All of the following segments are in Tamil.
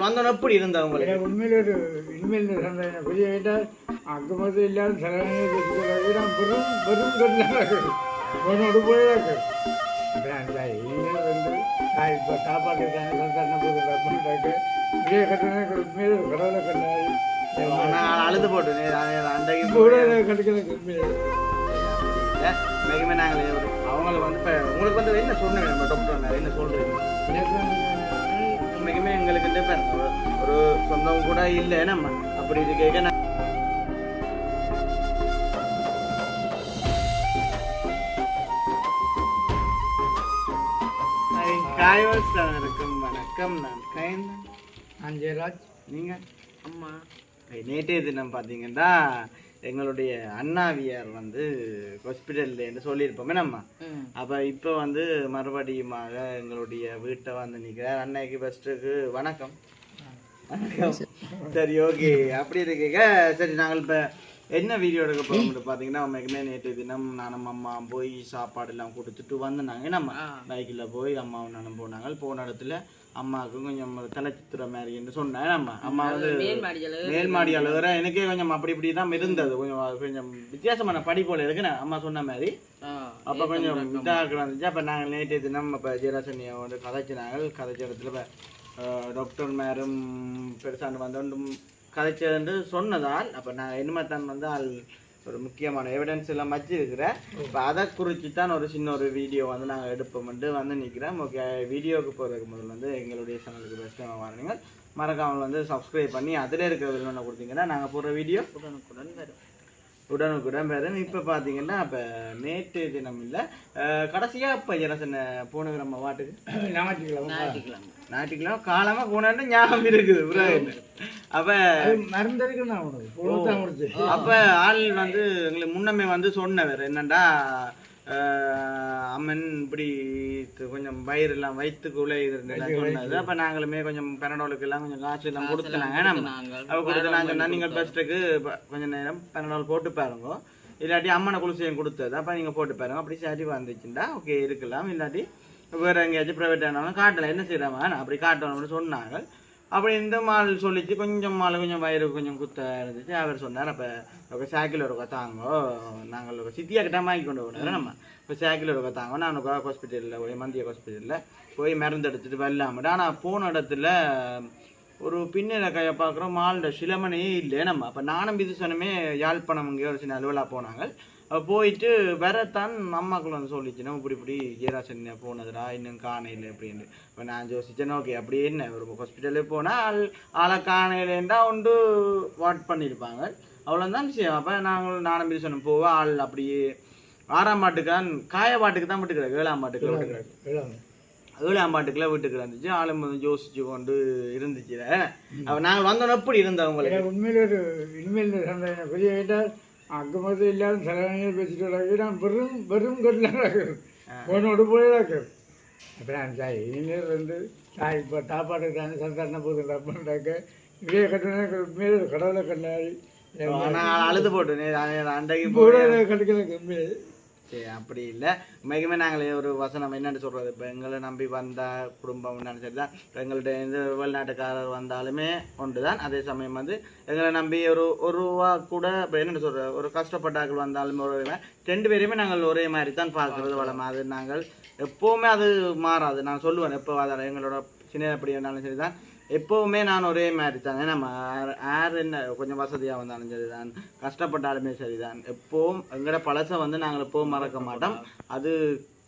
வந்தோன்னு எப்படி இருந்தா உங்களுக்கு? உண்மையில் ஒரு இனிமேல் சந்தேகம் பெரிய கேட்டால் அங்கே மட்டும் இல்லாத நான் வெறும் வெறும் கட்டினாங்க உன்னோடு போயிடாக்கு வந்து நான் இப்போ சாப்பாடு சந்தான போது பண்ணிட்டாக்க இதே உண்மையில் ஒரு கடவுளை கண்டாய் நான் அழுது போட்டு நே- நான் அன்றைக்கு கூட கிடைக்கிறது உண்மையில். நாங்கள் அவங்களை வந்து இப்போ உங்களுக்கு வந்து என்ன சொன்னேன் டாக்டர் என்ன சொல்கிறீங்க எங்களுக்கு ஒரு- சொந்தம் கூட இல்லை நம்ம. அப்படி இது கேட்க நான் வணக்கம். நான் கைந்தன் நான் ஜெயராஜ். நீங்கள் அம்மா. நேற்றைய தினம் பார்த்தீங்கன்னா எங்களுடைய அண்ணாவியார் வந்து ஹாஸ்பிட்டல்லேருந்து சொல்லியிருப்போமே நம்ம. அப்போ இப்போ வந்து மறுபடியுமாக எங்களுடைய வீட்டை வந்து நிற்கிறார். அன்னைக்கு ஃபஸ்ட்டுக்கு வணக்கம். சரி ஓகே. அப்படி இருக்கீங்க. சரி நாங்கள் இப்போ என்ன வீடியோ எடுக்க போகிறோம்னு பார்த்தீங்கன்னா நேற்று தினம் நானும் அம்மா போய் சாப்பாடு எல்லாம் கொடுத்துட்டு வந்தாங்க நம்ம பைக்கில் போய் அம்மாவும் நானும் போனாங்க. போன இடத்துல அம்மாவுக்கு கொஞ்சம் தலை சுத்துற மாதிரி என்று சொன்னேன் நம்ம அம்மா வந்து மேல் மாடி அழுகிற எனக்கே கொஞ்சம் அப்படி இப்படி தான் இருந்தது. கொஞ்சம் கொஞ்சம் வித்தியாசமான படி போல இருக்குண்ணே அம்மா சொன்ன மாதிரி. அப்போ கொஞ்சம் இதாக இருந்துச்சு. அப்போ நாங்கள் நேற்று தினம் இப்போ ஜீராசனியை வந்து கதைச்சினாங்க கதைச்ச இடத்துல இப்போ டாக்டர் மேரும் பெருசாண்டு வந்தோண்டும் கதைச்சதுன்னு சொன்னதால் அப்போ நாங்கள் இனிமேத்தான் வந்து ஆள் ஒரு முக்கியமான எவிடன்ஸ் எல்லாம் வச்சிருக்கிறேன் இப்போ அதை குறித்து தான் ஒரு சின்ன ஒரு வீடியோ வந்து நாங்கள் எடுப்போம்ட்டு வந்து நிற்கிறேன் ஓகே வீடியோவுக்கு போகிறதுக்கு முதல்ல வந்து எங்களுடைய சேனலுக்கு பெஸ்ட் டைம் வாங்கினீங்க மறக்காமல் வந்து சப்ஸ்கிரைப் பண்ணி அதில் இருக்கிற வில்லனை கொடுத்தீங்கன்னா நாங்கள் போடுற வீடியோ உடனுக்குடன் வரும். உடனுக்குடன் வரும். இப்போ பார்த்தீங்கன்னா இப்போ நேற்று தினம் இல்லை கடைசியாக இப்போ ஜனசன போனது நம்ம வாட்டுக்கு? ஞாயிற்றுக்கிழமை. ஞாயிற்றுக்கிழமை. காலமாக போனேன்னு ஞாபகம் இருக்குது புரியுது அப்போ முடிச்சு. அப்ப ஆள் வந்து எங்களுக்கு முன்னமே வந்து சொன்னவர் என்னண்டா அம்மன் இப்படி கொஞ்சம் வயிறு எல்லாம் வயிற்றுக்குள்ளே இருந்தது சொன்னது. அப்ப நாங்களுமே கொஞ்சம் பெனடோலுக்கு எல்லாம் கொஞ்சம் காசு எல்லாம் கொடுத்துனாங்க அவ கொடுத்து நான் சொன்னா நீங்கள் பெஸ்ட்டுக்கு கொஞ்சம் நேரம் பெனடால் போட்டு பாருங்க. இல்லாட்டி அம்மனை குளிசையும் கொடுத்தது. அப்ப நீங்க போட்டு பாருங்க. அப்படி சரி வந்துச்சுண்டா. ஓகே இருக்கலாம். இல்லாட்டி வேறு எங்கேயாச்சும் ப்ரைவேட் ஆனாலும் காட்டல. என்ன செய்யறாம அப்படி காட்டணும்னு சொன்னாங்க அப்படி இந்த மால் சொல்லிச்சு. கொஞ்சம் மால் கொஞ்சம் வயிறு கொஞ்சம் குத்த இருந்துச்சு. அவர் சொன்னார் அப்போ இப்போ சைக்கிள் ஒரு தாங்கோ. நாங்கள் சித்தியாக சித்தியா கிட்ட வாங்கி கொண்டு போனார் நம்ம. இப்போ சைக்கிள் ஒரு தாங்கோ. நான் ஹாஸ்பிட்டலில் போய் மந்திய ஹாஸ்பிட்டலில் போய் மருந்து எடுத்துட்டு வரலாமட்டு ஆனால் போன இடத்துல ஒரு பின்னல கையை பார்க்குறோம் மாலோட சிலமனையே இல்லை நம்ம. அப்போ நானும் இது சொன்னமே யாழ்ப்பாணம் இங்கே ஒரு சின்ன அலுவலாக போனாங்க. போயிட்டு வரத்தான் அம்மாக்குள்ள சொல்லிச்சுன்னா இப்படி இப்படி ஜெயராசன் போனதுடா இன்னும் காணையில் அப்படின்னு. இப்போ நான் யோசிச்சேன் ஓகே அப்படி என்ன ஒரு ஹாஸ்பிட்டலுக்கு போனால் ஆள் காணையிலேண்டா ஒன்று வாட் பண்ணியிருப்பாங்க. அவ்வளோதான் விஷயம். அப்போ நாங்கள் நானும் இது சொன்னோம் போவா ஆள் அப்படியே ஆறாம் பாட்டுக்கான் காய பாட்டுக்கு தான் விட்டுக்கிறாங்க ஏழாம் பாட்டுக்கு விட்டுக்கிறாங்க. ஏழாம் பாட்டுக்குலாம் வீட்டுக்கு இருந்துச்சு. ஆளும் வந்து யோசிச்சு கொண்டு இருந்துச்சு அப்போ நாங்கள் வந்தோம் எப்படி இருந்தோம் உங்களுக்கு? உண்மையில் ஒரு சந்தேகம் பெரிய சரவணையை வச்சுக்கிறாங்க நான் வெறும் வெறும் கட்டினாங்க உன்னோடு போயிடாக்கு அப்போ நான் சாய் இனிமேல் வந்து சாய் இப்போ சாப்பாடு தானே சந்தான போது இதே கட்டினா உண்மையில் ஒரு கடவுளை கண்டாய் நான் அழுது போட்டு நே- நான் அன்றைக்கு கூட கிடைக்கிறது உண்மையில் சரி அப்படி இல்லை. உண்மைக்குமே நாங்கள் ஒரு வசனம் என்னன்னு சொல்கிறது இப்போ எங்களை நம்பி வந்த குடும்பம் நினச்சது தான் இப்போ எங்கள்கிட்ட எந்த வெளிநாட்டுக்காரர் வந்தாலுமே ஒன்று தான் அதே சமயம் வந்து எங்களை நம்பி ஒரு ஒரு ரூபா கூட இப்போ என்னென்னு சொல்கிற ஒரு கஷ்டப்பட்டாக்கள் வந்தாலுமே ஒரு ரெண்டு பேரையுமே நாங்கள் ஒரே மாதிரி தான் பார்க்குறது வளம் அது நாங்கள் எப்போவுமே அது மாறாது. நான் சொல்லுவேன் எப்போ அதான் எங்களோட சின்ன எப்படி இருந்தாலும் சரி தான் எப்போவுமே நான் ஒரே மாதிரி தான். நம்ம யார் என்ன கொஞ்சம் வசதியாக வந்தாலும் சரிதான். கஷ்டப்பட்டாலுமே சரிதான். எப்போவும் எங்களோட பழசை வந்து நாங்கள் எப்போவும் மறக்க மாட்டோம். அது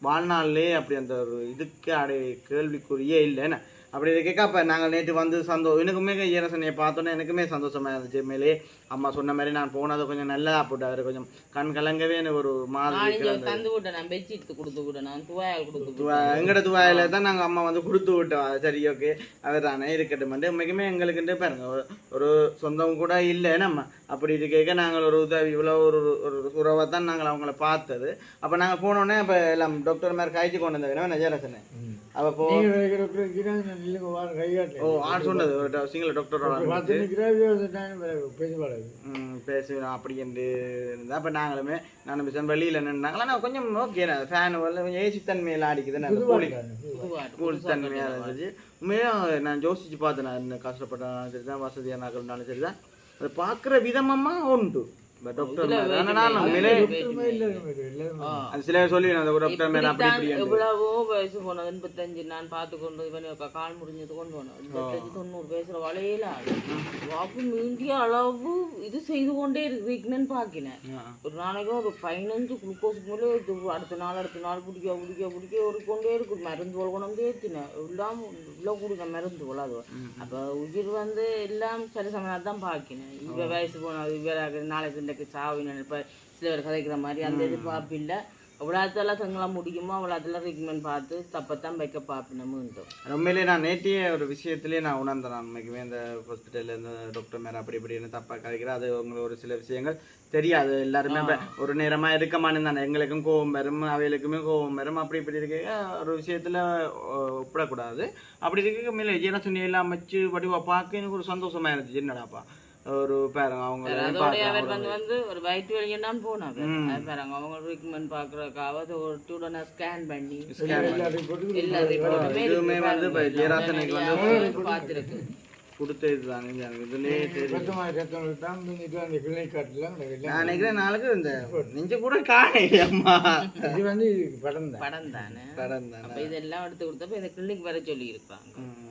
வாழ்நாள்லேயே அப்படி அந்த ஒரு இதுக்கு அடைய கேள்விக்குறியே இல்லைன்னு அப்படி இருக்க அப்போ நாங்கள் நேற்று வந்து சந்தோஷம் எனக்குமே ஈரசனையை பார்த்தோன்னே எனக்குமே சந்தோஷமா இருந்துச்சு. மேலே அம்மா சொன்ன மாதிரி நான் போனது கொஞ்சம் நல்லா போட்டு அவர் கொஞ்சம் கண் கலங்கவே எனக்கு ஒரு மாதிரி. தந்து விட்டேன். நான் பெட்ஷீட் கொடுத்து விட்டேன். நான் துவாயால் கொடுத்து துவா- எங்கட துவாயில தான் நாங்கள் அம்மா வந்து கொடுத்து விட்டோம். சரி ஓகே அது தானே இருக்கட்டும் உண்மைக்குமே எங்களுக்குன்ட்டு பாருங்க ஒரு- சொந்தம் கூட இல்லை. நம்ம அப்படி இருக்க நாங்கள் ஒரு உதவி இவ்வளோ ஒரு ஒரு உறவை தான் நாங்கள் அவங்கள பார்த்தது. அப்போ நாங்கள் போனோடனே அப்போ எல்லாம் டாக்டர் மாதிரி காய்ச்சி கொண்டு வந்தேன் நஜரசனை அப்ப சொன்னது ஒரு சிங்கள டாக்டர் பேசி பேசி அப்படி என்று அப்ப நாங்களுமே நான் மிஷன் வெளியில நின்றாங்களா நான் கொஞ்சம் ஓகே ஃபேன் கொஞ்சம் ஏசி தன்மையில அடிக்குது அந்த கூலி புதுவாட்டு. கூலி தன்மையா இருந்துச்சு. உண்மையா நான் யோசிச்சு பார்த்தேன் நான் கஷ்டப்பட்டாலும் சரிதான் வசதியான இருந்தாலும் சரிதான் அதை பார்க்குற விதமமா உண்டு. எவ்வளவோ வயசு போனது எண்பத்தஞ்சு நான் பார்த்து கொண்டு இவன் கால் முடிஞ்சது கொண்டு போனோம் எண்பத்தஞ்சு தொண்ணூறு பேசுற வலையில அப்போ மீண்டிய அளவு இது செய்து கொண்டே இருக்குன்னு பாக்கினேன் ஆ. ஒரு நாளைக்கு ஒரு பதினஞ்சு குளுக்கோஸுக்கு மேலே அடுத்த நாள் அடுத்த நாள் பிடிக்க பிடிக்க பிடிக்க ஒரு கொண்டே இருக்கு. மருந்து போல் கொண்டு வந்து ஏற்றினேன் எல்லாம் இவ்வளோ கொடுக்க மருந்து போல அது. அப்போ உயிர் வந்து எல்லாம் சரி சமயம் தான் பார்க்கினேன் இவ வயசு போனது நாளைக்கு இன்றைக்கு சாவினேன் இப்போ சில பேர் கதைக்கிற மாதிரி. அந்த இது பார்ப்பில்ல எவ்வளோத்தெல்லாம் தங்களாம் முடியுமோ அவ்வளோத்தெல்லாம் ட்ரீட்மெண்ட் பார்த்து தப்பத்தான் வைக்க பார்ப்பினேன் மீண்டும் உண்மையிலே நான் நேற்றைய ஒரு விஷயத்திலே நான் உணர்ந்தேன். நான் உண்மைக்குமே இந்த ஹாஸ்பிட்டலில் இந்த டாக்டர் மேலே அப்படி இப்படின்னு தப்பாக கதைக்கிறேன். அது உங்களுக்கு ஒரு சில விஷயங்கள் தெரியாது. எல்லாருமே ஒரு நேரமாக இருக்கமானு தானே. எங்களுக்கும் கோவம் வரும் அவைகளுக்குமே கோவம் வரும். அப்படி இப்படி இருக்க ஒரு விஷயத்தில் ஒப்பிடக்கூடாது. அப்படி இருக்க மேலே விஜயராசன் எல்லாம் வச்சு வடிவா பார்க்க எனக்கு ஒரு சந்தோஷமா இருந்துச்சு. என்னடாப்பா? ஒரு பேரங்க அவங்க அவர் வந்து வந்து ஒரு வயிற்று தான் போனாங்க அது பாருங்க அவங்க ட்ரீட்மெண்ட் பார்க்குறதுக்காக ஒரு டூடனை ஸ்கேன் பண்ணி எல்லா ரிப்போர்ட்டுமே இதுவுமே வந்து ஜெயராசனுக்கு வந்து பார்த்துருக்கு. நாளுக்கு இந்த நெஞ்ச கூட காணே அம்மா. இது வந்து படம் தான். படம் தானே? படம் தானே. அப்ப இதெல்லாம் எடுத்து கொடுத்தப்ப இந்த கிளினிக் வர சொல்லி இருக்காங்க ம்,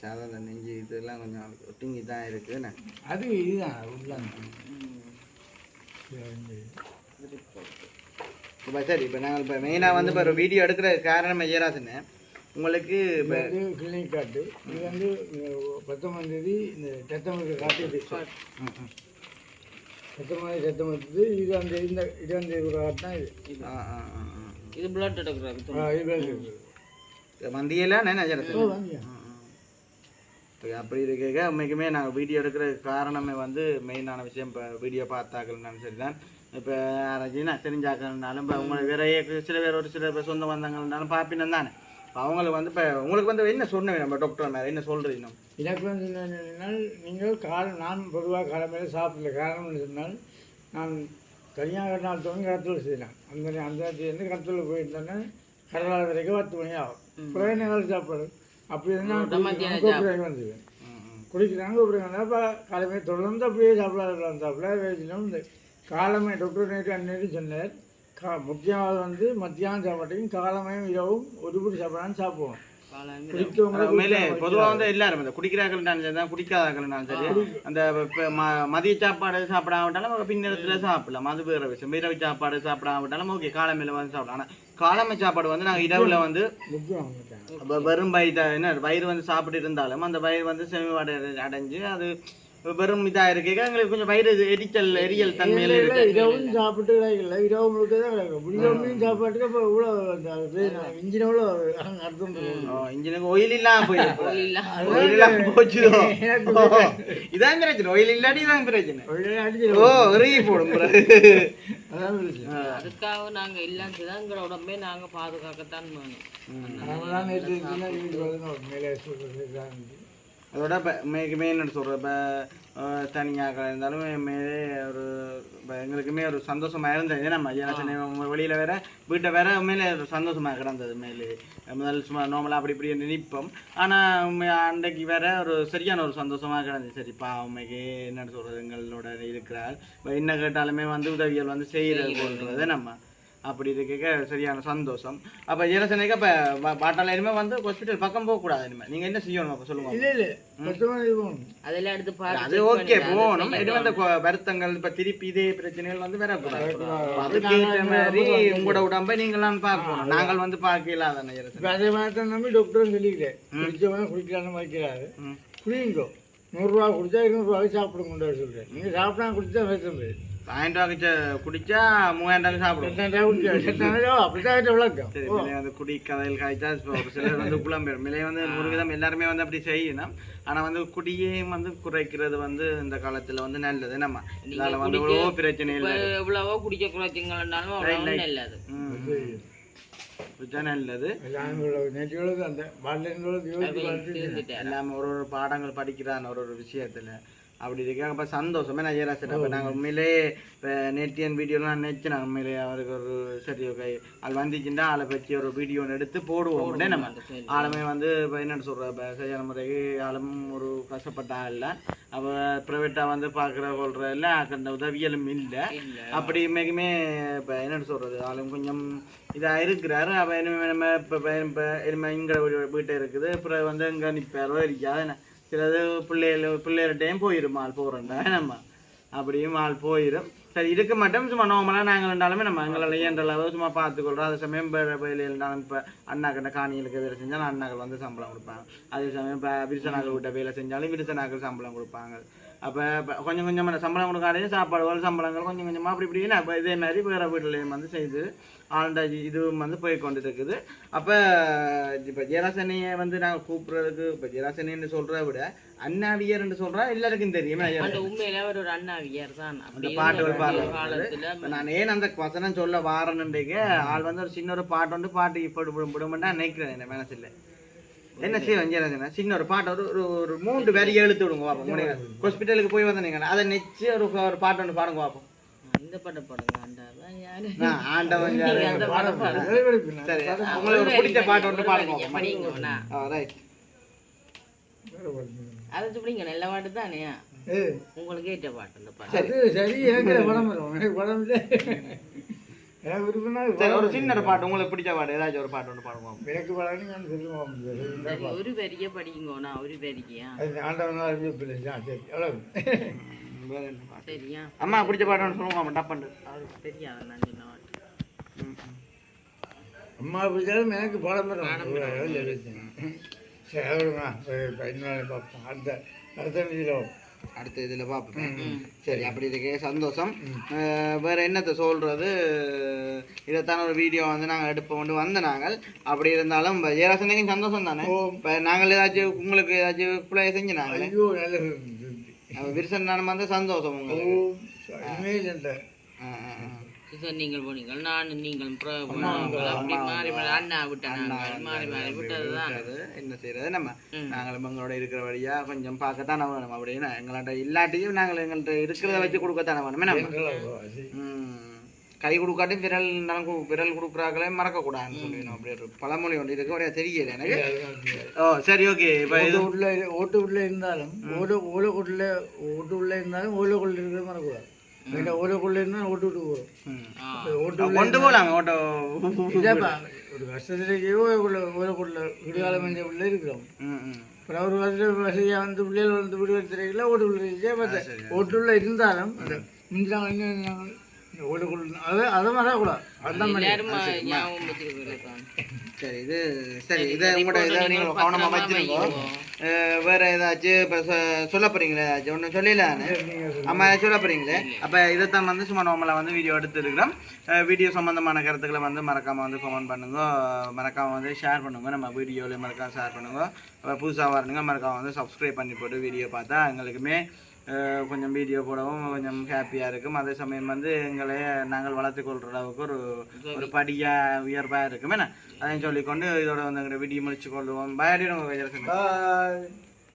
சாதாரண நெஞ்சு இதெல்லாம் கொஞ்சம் ஒட்டிங்கி தான் இருக்குன்னு அது இதுதான் இப்போ சரி இப்போ நாங்கள் இப்போ மெயினாக வந்து இப்போ ஒரு வீடியோ எடுக்கிற காரணம் ஜெயராசன் உங்களுக்கு இப்போ இது கிளினிக் காட்டு இது வந்து பத்தொன்பதாம் தேதி இந்த ரத்தமத்து காட்டு பத்தொன்பது ரத்தம் வந்தது இது அந்த இந்த இது அந்த ஒரு காட்டு தான் இது. ஆ ஆ. இது பிளட் எடுக்கிறது ஆ, இது வந்தியெல்லாம் ஓ, ஜெயராசன். இப்போ அப்படி இருக்க உண்மைக்குமே நாங்கள் வீடியோ எடுக்கிற காரணமே வந்து மெயினான விஷயம் இப்போ வீடியோ பார்த்தாக்கள்னாலும் சரி தான் இப்போ யாராச்சும் நான் தெரிஞ்சாக்கள்னாலும் இப்போ உங்களுக்கு வேற சில பேர் ஒரு சில பேர் சொந்த வந்தாங்கன்னாலும் பார்ப்பினம் தானே. இப்போ அவங்களுக்கு வந்து இப்போ உங்களுக்கு வந்து என்ன சொன்னேன் நம்ம டாக்டர் மேலே? என்ன சொல்கிறீங்க எனக்கு வந்து என்னென்னால் நீங்கள் கால நான் பொதுவாக காலமையில் சாப்பிடல. காரணம்னு சொன்னால் நான் தனியாக நாள் துவங்கி கடத்தல் செய்யலாம் அந்த அந்த நேரத்துலேருந்து கடத்தல் போயிருந்தேன்னா கடலால் வரைக்கும் பத்து மணி ஆகும். பிறகு நேரம் சாப்பாடு? அப்படி இருந்தால் கூப்பிடுறாங்க வந்துடுவேன் குடிக்கிறாங்க கூப்பிடுறாங்க அப்போ காலமே தொடர்ந்து அப்படியே சாப்பிடாத சாப்பிட வேதிலும் இந்த காலமே டாக்டர் நேற்று அன்னைக்கு சொன்னார். கா முக்கியமாக வந்து மத்தியானம் சாப்பாட்டையும் காலமையும் இரவும் ஒரு பிடி சாப்பிடான்னு சாப்பிடுவோம். பொதுவாக வந்து எல்லாரும் இந்த குடிக்கிறாங்கள்னாலும் சரி தான் குடிக்காதாக்கள்னாலும் சரி அந்த மதிய சாப்பாடு சாப்பிடாவிட்டாலும் பின்னரத்தில் சாப்பிடலாம். அது வேற விஷயம். இரவு சாப்பாடு சாப்பிடாவிட்டாலும் ஓகே காலமையில வந்து சாப்பிடலாம். ஆனால் காலமை சாப்பாடு வந்து நாங்கள் இரவுல வந்து வெறும் வயிறு என்ன வயிறு வந்து சாப்பிட்டு இருந்தாலும் அந்த வயிறு வந்து செமிவாடு அடைஞ்சு அது வெறும் இதா இருக்கு. எங்களுக்கு கொஞ்சம் வயிறு எரிச்சல் எரியல் தன்மையில இருக்கு. இரவும் சாப்பிட்டு கிடைக்கல. இரவு முழுக்க தான் முடிஞ்சவங்க சாப்பாட்டுக்கு இப்போ இவ்வளோ இன்ஜின் எவ்வளோ அர்த்தம் இன்ஜினுக்கு ஒயில் இல்லாம போயிருக்கு இல்ல ஒயில் இல்லாம. போச்சுதோ? ஓ, இதான் பிரச்சனை. ஒயில் இல்லாட்டி இதான் பிரச்சனை ஓ இறுகி போடும் அதுக்காக நாங்க எல்லாம் எங்களோட உடம்பே நாங்க பாதுகாக்கத்தான் வேணும் அதோட இப்போ மெயின் என்ன சொல்கிறேன் இப்போ தனியாக இருந்தாலும் மேலே ஒரு இப்போ எங்களுக்குமே ஒரு சந்தோஷமா இருந்தது. நம்ம ஏன்னா வெளியில் வேற வீட்டை வேற உண்மையிலே ஒரு சந்தோஷமாக கிடந்தது மேலே. முதல் சும்மா நார்மலாக அப்படி இப்படி நிற்போம். ஆனால் அன்றைக்கு வேற ஒரு சரியான ஒரு சந்தோஷமாக கிடந்தது. சரி பா உண்மைக்கு என்னன்னு சொல்கிறது எங்களோட இருக்கிறார். இப்போ என்ன கேட்டாலுமே வந்து உதவிகள் வந்து செய்கிறது நம்ம அப்படி இருக்க சரியான சந்தோஷம். அப்போ ஜெனசனுக்கு அப்போ பாட்டால் இனிமேல் வந்து ஹாஸ்பிட்டல் பக்கம் போகக்கூடாது இனிமேல் நீங்கள் என்ன செய்யணும் அப்போ சொல்லுங்க. இல்லை இல்லை. அதெல்லாம் எடுத்து அது ஓகே போகணும். இது வந்து வருத்தங்கள் இப்ப திருப்பி இதே பிரச்சனைகள் வந்து வரக்கூடாது. அதுக்கு ஏற்ற மாதிரி உங்களோட உடம்பை நீங்களாம் பார்க்கணும். நாங்கள் வந்து பார்க்கல அதனை இப்போ அதே மாதிரி தான் நம்பி டாக்டரும் சொல்லிக்கிறேன் குடிச்சவங்க குடிக்கலான்னு வைக்கிறாரு. குடிங்கோ. நூறுரூவா குடிச்சா இருநூறுவாய்க்கு சாப்பிடுங்க சொல்கிறேன் நீங்கள் சாப்பிட்டா குடிச்சா வைத்தது ஆயிரம் ரூபாய்க்கு ச- குடிச்சா மூவாயிரம் ரூபாய்க்கு அப்படிதான் விளக்கம் சரி வந்து குடி கதையில் காய்ச்சா ஒரு சிலர் வந்து புலம்பெயர் மிலை வந்து ஒரு விதம் எல்லாருமே வந்து அப்படி செய்யணும். ஆனா வந்து குடியையும் வந்து குறைக்கிறது வந்து இந்த காலத்துல வந்து நல்லது. நம்ம இதால வந்து எவ்வளவோ பிரச்சனை இல்லை. எவ்வளவோ குடிக்க குறைச்சிங்கன்னாலும் நல்லது. நல்லது. எல்லாமே ஒரு பாடங்கள் படிக்கிறான் ஒரு ஒரு விஷயத்துல. அப்படி இருக்காங்க. அப்போ சந்தோஷமே நான் ஜெயராசன் அப்போ நாங்கள் உண்மையிலே இப்போ நேத்தியன் வீடியோலாம் நினச்சி நாங்கள் உண்மையிலே அவருக்கு ஒரு சரி ஓகே அது வந்துச்சுன்னா ஆளை பற்றி ஒரு வீடியோ எடுத்து போடுவோம். உடனே நம்ம ஆளுமே வந்து இப்போ என்னென்னு சொல்கிற இப்போ சரியான முறைக்கு ஆளும் ஒரு கஷ்டப்பட்ட ஆள் தான் அப்போ ப்ரைவேட்டாக வந்து பார்க்குற கொள்கிற எல்லாம் அந்த உதவியலும் இல்லை. இல்ல. அப்படி இன்னைக்குமே இப்போ என்னென்னு சொல்கிறது ஆளும் கொஞ்சம் இதாக இருக்கிறாரு. அப்போ இனிமே நம்ம இப்போ இப்போ இனிமே இங்கே வீட்டை இருக்குது. அப்புறம் வந்து இங்கே நிற்பாரோ இருக்காது என்ன சிலது பிள்ளைகள் பிள்ளைகிட்டையும் போயிடும் ஆள் போகிறோம்டா நம்ம. அப்படியும் ஆள் போயிடும் சரி இருக்க மாட்டோம் சும்மா நார்மலாக நாங்கள் இருந்தாலுமே நம்ம எங்களால் இயன்ற அளவு சும்மா பார்த்துக்கொள்றோம். அதே சமயம் வேலையில் இருந்தாலும் இப்போ அண்ணாக்கிட்ட காணிகளுக்கு வேலை செஞ்சாலும் அண்ணாக்கள் வந்து சம்பளம் கொடுப்பாங்க. அதே சமயம் இப்போ விருசனாக்கள் விட்ட வேலை செஞ்சாலும் விருசனாக்கள் சம்பளம் கொடுப்பாங்க. அப்போ கொஞ்சம் கொஞ்சமாக சம்பளம் கொடுக்காதே சாப்பாடுகள் சம்பளங்கள் கொஞ்சம் கொஞ்சமாக அப்படி இப்படின்னு அப்போ இதே மாதிரி வேறு வீட்டிலையும் வந்து செய்து ஆழ்ந்த இதுவும் வந்து போய் கொண்டு இருக்குது அப்போ இப்போ ஜெயராசனையை வந்து நாங்கள் கூப்பிட்றதுக்கு இப்போ ஜெயராசனின்னு சொல்கிறத விட அண்ணாவியர்னு சொல்கிறா எல்லாருக்கும் தெரியுமே அந்த உண்மையில ஒரு அண்ணாவியார் தான். அந்த பாட்டு இப்ப நான் ஏன் அந்த வசனம் சொல்ல வாரணுன்றீங்க ஆள் வந்து ஒரு சின்ன ஒரு பாட்டு வந்து பாட்டு இப்போ விடுமெண்டா நினைக்கிறேன் என்ன மனசில். என்ன செய்ய வஞ்சிராஜனா சின்ன ஒரு பாட்டு ஒரு ஒரு ஒரு மூன்று வரி எழுத்து விடுங்க பார்ப்போம். ஹாஸ்பிட்டலுக்கு போய் வந்தீங்க அதை நெச்சு ஒரு ஒரு பாட்டு ஒன்று பாடுங்க பார்ப்போம். இந்த படம் பாடுங்க ஆண்டவன் நிறைவேறிப்பினா சரி உங்களுக்கு ஒரு பிடிச்ச பாட்டு ஒன்று பாடுங்க. ரைட் அதை சொல்லிங்க நல்ல பாட்டு தானே? ஏ உங்களுக்கு ஏற்ற பாட்டு இந்த பாட்டு. அது சரி எனக்கு படம் வரும் எனக்கு விருப்பம்னா சரி ஒரு சின்ன ஒரு பாட்டு உங்களுக்கு பிடிச்ச பாட்டு ஏதாச்சும் ஒரு பாட்டு ஒன்று பாடுங்க எனக்கு படம் நான் சொல்லுவோம் ஒரு வரிய ஒரு வரிக்கையா தான் அறிவிப்பில்லை சரி எவ்வளோ சரியா? அம்மா பிடிச்ச பாட்டு ஒன்று சொல்லுங்க டப்பண்டு அவருக்கு தெரியாது நான் சொன்ன பாட்டு அம்மா பிடிச்சாலும் எனக்கு படம் வரும். சரி அவ்வளோண்ணா பார்ப்போம். அடுத்த அடுத்த நிதியில் அடுத்த இதில் பார்ப்போம் சரி அப்படி இருக்கே சந்தோஷம். வேற என்னத்தை சொல்றது? இதைத்தான ஒரு வீடியோ வந்து நாங்கள் எடுப்போம் கொண்டு வந்த நாங்கள் அப்படி இருந்தாலும் ஜெயராசனுக்கும் சந்தோஷம் தானே? இப்போ நாங்கள் ஏதாச்சும் உங்களுக்கு ஏதாச்சும் பிள்ளை செஞ்சு நாங்களே விரிசன் நானும் வந்து சந்தோஷம் உங்களுக்கு இனிமேல் இல்லை ஆ, ஆ, சார் நீங்கள் போனீங்கள் நான் நீங்கள். அப்படி மாறி மாறி அண்ணா மாறி மாறி விட்டதுதான் அது என்ன செய்யறது? நம்ம. நாங்களும் எங்களோட இருக்கிற வழியா கொஞ்சம் பார்க்கத்தான் வேணும். அப்படின்னு எங்கள்கிட்ட இல்லாட்டியும் நாங்கள் எங்கள்கிட்ட இருக்கிறத வச்சு கொடுக்கத்தானே வேணுமே. நம்ம. கை கொடுக்காட்டி விரல் இருந்தாலும் கு- விரல் கொடுக்குறாங்களே மறக்கக்கூடாதுன்னு சொல்லிடணும். அப்படி ஒரு பழமொழி ஒன்று இருக்கு. ஒரே தெரியல எனக்கு. ஓ சரி ஓகே. இப்போ இது ஓட்டு உள்ள ஓட்டு உள்ள இருந்தாலும் ஓடு ஓலைக்குள்ள ஓட்டு உள்ள இருந்தாலும் ஓலைக்குள்ள இருக்கிறது மறக்கூடாது வேண்டாம் ஓலைக்குள்ள இருந்தால் ஓட்டு விட்டு போகும் ம். ஆ. ஓட்டு கொண்டு போகலாம் ஓட்டோ இல்லைப்பா ஒரு வருஷத்துலேயே விடுகாலம் உள்ள இருக்கிறோம் அப்புறம் ஒரு வருஷம் வசதியாக வந்து பிள்ளைகள் வந்து வீடு எடுத்துறீங்களா ஓட்டு பார்த்து ஓட்டுள்ள இருந்தாலும் அந்த முந்தினாங்க என்ன ஓட்டுக்குள்ள அதை அதை மறக்கக்கூடாது அதுதான் சரி இது சரி இதை உங்களோட இதை நீங்கள் கவனமாக வச்சிருக்கோ வேற ஏதாச்சும் இப்போ சொல்ல போறீங்களே ஏதாச்சும் ஒன்றும் சொல்லலான்னு ஆமா சொல்ல போறீங்களே? அப்போ இதைத்தான் வந்து சும்மா நார்மலாக வந்து வீடியோ எடுத்துருக்கிறோம். வீடியோ சம்மந்தமான கருத்துக்களை வந்து மறக்காம வந்து கமெண்ட் பண்ணுங்க. மறக்காம வந்து ஷேர் பண்ணுங்க. நம்ம வீடியோவில் மறக்காம ஷேர் பண்ணுங்க. அஹ் புதுசா வரணுங்க மறக்காம வந்து சப்ஸ்கிரைப் பண்ணி போட்டு வீடியோ பார்த்தா எங்களுக்குமே கொஞ்சம் வீடியோ போடவும் கொஞ்சம் ஹாப்பியாக இருக்கும். அதே சமயம் வந்து எங்களை நாங்கள் வளர்த்து கொள்கிற அளவுக்கு ஒரு ஒரு படியாக உயர்வாக இருக்கும். என்ன? அதையும் சொல்லிக்கொண்டு இதோட வந்து எங்களை வீடியோ முடிச்சு கொள்ளுவோம் பயடிடும் பாய்